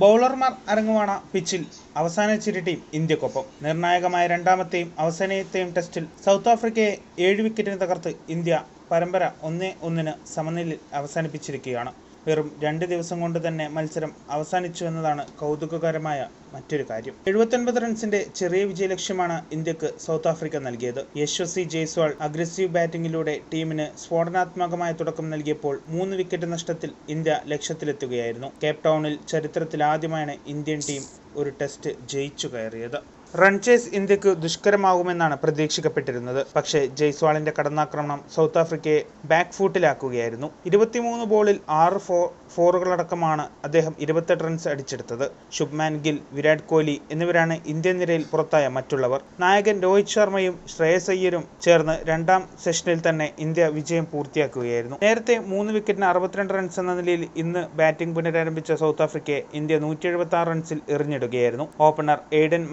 ബൗളർമാർ അരങ്ങുവാണ പിച്ചിൽ അവസാന ചിരി ടീം ഇന്ത്യക്കൊപ്പം. നിർണായകമായ രണ്ടാമത്തെയും അവസാനത്തെയും ടെസ്റ്റിൽ സൗത്ത് ആഫ്രിക്കയെ ഏഴ് വിക്കറ്റിന് തകർത്ത് ഇന്ത്യ പരമ്പര ഒന്നേ ഒന്നിന് സമനിലയിൽ അവസാനിപ്പിച്ചിരിക്കുകയാണ്. വെറും രണ്ട് ദിവസം കൊണ്ട് തന്നെ മത്സരം അവസാനിച്ചു എന്നതാണ് കൗതുകകരമായ മറ്റൊരു കാര്യം. എഴുപത്തൊൻപത് റൺസിന്റെ ചെറിയ വിജയലക്ഷ്യമാണ് ഇന്ത്യയ്ക്ക് സൗത്ത് ആഫ്രിക്ക നൽകിയത്. യശ്വസി ജയ്സ്വാൾ അഗ്രസീവ് ബാറ്റിംഗിലൂടെ ടീമിന് സ്ഫോടനാത്മകമായ തുടക്കം നൽകിയപ്പോൾ മൂന്ന് വിക്കറ്റ് നഷ്ടത്തിൽ ഇന്ത്യ ലക്ഷ്യത്തിലെത്തുകയായിരുന്നു. കേപ്പ് ടൗണിൽ ചരിത്രത്തിലാദ്യമായാണ് ഇന്ത്യൻ ടീം ഒരു ടെസ്റ്റ് ജയിച്ചു കയറിയത്. റൺ ചേസ് ഇന്ത്യയ്ക്ക് ദുഷ്കരമാകുമെന്നാണ് പ്രതീക്ഷിക്കപ്പെട്ടിരുന്നത്. പക്ഷേ ജയ്സ്വാളിന്റെ കടന്നാക്രമണം സൗത്ത് ആഫ്രിക്കയെ ബാക്ക് ഫൂട്ടിലാക്കുകയായിരുന്നു ഇരുപത്തിമൂന്ന് ബോളിൽ ആറ് ഫോ ഫോറുകളടക്കമാണ് അദ്ദേഹം ഇരുപത്തെട്ട് റൺസ് അടിച്ചെടുത്തത്. ശുഭ്മാൻ ഗിൽ വിരാട് കോഹ്ലി എന്നിവരാണ് ഇന്ത്യൻ നിരയിൽ പുറത്തായ മറ്റുള്ളവർ. നായകൻ രോഹിത് ശർമ്മയും ശ്രേയസ് അയ്യരും ചേർന്ന് രണ്ടാം സെഷനിൽ തന്നെ ഇന്ത്യ വിജയം പൂർത്തിയാക്കുകയായിരുന്നു. നേരത്തെ മൂന്ന് വിക്കറ്റിന് അറുപത്തിരണ്ട് റൺസ് എന്ന നിലയിൽ ഇന്ന് ബാറ്റിംഗ് പുനരാരംഭിച്ച സൗത്ത് ആഫ്രിക്കയെ ഇന്ത്യ നൂറ്റി റൺസിൽ എറിഞ്ഞിടുകയായിരുന്നു. ഓപ്പണർ എയ്ഡൻ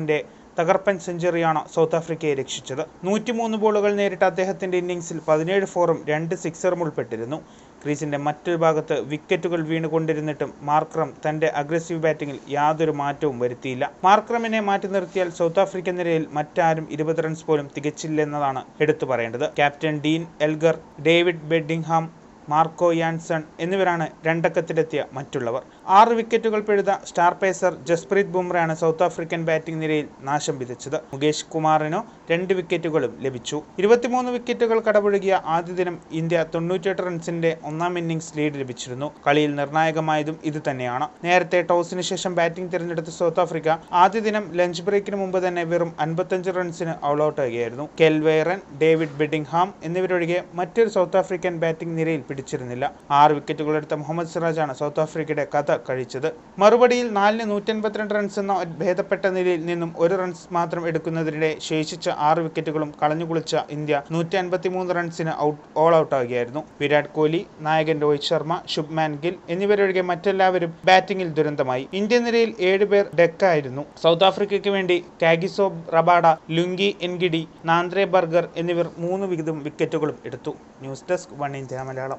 മാക്രമന്റെ തകർപ്പൻ സെഞ്ചുറിയാണ് സൗത്ത് ആഫ്രിക്കയെ രക്ഷിച്ചത്. നൂറ്റിമൂന്ന് ബോളുകൾ നേരിട്ട അദ്ദേഹത്തിന്റെ ഇന്നിംഗ്സിൽ പതിനേഴ് ഫോറും രണ്ട് സിക്സറും ഉൾപ്പെട്ടിരുന്നു. ക്രീസിന്റെ മറ്റൊരു ഭാഗത്ത് വിക്കറ്റുകൾ വീണുകൊണ്ടിരുന്നിട്ടും മാർക്രം തന്റെ അഗ്രസീവ് ബാറ്റിംഗിൽ യാതൊരു മാറ്റവും വരുത്തിയില്ല. മാർക്രമിനെ മാറ്റി നിർത്തിയാൽ സൗത്ത് ആഫ്രിക്കൻ നിരയിൽ മറ്റാരും ഇരുപത് റൺസ് പോലും തികച്ചില്ലെന്നതാണ് എടുത്തു പറയേണ്ടത്. Captain Dean Elgar David Bedingham Marco Jansen എന്നിവരാണ് രണ്ടക്കത്തിലെത്തിയ മറ്റുള്ളവർ. ആറ് വിക്കറ്റുകൾ പിഴുത സ്റ്റാർ പേസർ ജസ്പ്രീത് ബുംറയാണ് സൗത്ത് ആഫ്രിക്കൻ ബാറ്റിംഗ് നിരയിൽ നാശം വിതച്ചത്. മുകേഷ് കുമാറിനോ രണ്ട് വിക്കറ്റുകളും ലഭിച്ചു. ഇരുപത്തിമൂന്ന് വിക്കറ്റുകൾ കടപുഴകിയ ആദ്യ ദിനം ഇന്ത്യ തൊണ്ണൂറ്റിയെട്ട് റൺസിന്റെ ഒന്നാം ഇന്നിംഗ്സ് ലീഡ് ലഭിച്ചിരുന്നു. കളിയിൽ നിർണായകമായതും ഇത് തന്നെയാണ് നേരത്തെ ടോസിന് ശേഷം ബാറ്റിംഗ് തിരഞ്ഞെടുത്ത സൗത്ത് ആഫ്രിക്ക ആദ്യ ദിനം ലഞ്ച് ബ്രേക്കിന് മുമ്പ് തന്നെ വെറും അൻപത്തഞ്ച് റൺസിന് ഔട്ട് ആകുകയായിരുന്നു കെൽവേറൻ ഡേവിഡ് ബെഡിംഗ്ഹാം എന്നിവരൊഴികെ മറ്റൊരു സൗത്ത് ആഫ്രിക്കൻ ബാറ്റിംഗ് നിരയിൽ പിടിച്ചിരുന്നില്ല. ആറ് വിക്കറ്റുകളെടുത്ത മുഹമ്മദ് സിറാജാണ് സൗത്ത് ആഫ്രിക്കയുടെ കഥ കഴിച്ചത്. മറുപടിയിൽ നാലിന് നൂറ്റൻപത്തിരണ്ട് റൺസ് എന്ന ഭേദപ്പെട്ട നിലയിൽ നിന്നും ഒരു റൺസ് മാത്രം എടുക്കുന്നതിനിടെ ശേഷിച്ച ആറ് വിക്കറ്റുകളും കളഞ്ഞുകുളിച്ച ഇന്ത്യ നൂറ്റി അൻപത്തിമൂന്ന് റൺസിന് ഔട്ട് ഓൾ ഔട്ട് ആകുകയായിരുന്നു വിരാട് കോഹ്ലി നായകൻ രോഹിത് ശർമ്മ ശുഭ്മാൻ ഗിൽ എന്നിവരൊഴികെ മറ്റെല്ലാവരും ബാറ്റിംഗിൽ ദുരന്തമായി. ഇന്ത്യൻ നിരയിൽ ഏഴുപേർ ഡെക്കായിരുന്നു. സൗത്ത് ആഫ്രിക്കയ്ക്ക് വേണ്ടി Kagiso Rabada Lungi Ngidi Nandre Burger എന്നിവർ മൂന്ന് വീതം വിക്കറ്റുകളും എടുത്തു. News desk one India Malayalam.